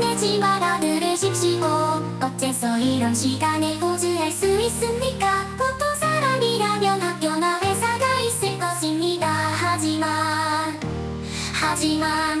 내지 말아 들으십시오. 어째서 이런 시간에 호주할 수 있습니까? 보통 사람이라면 학교나 회사가 있을 것입니다. 하지만 하지만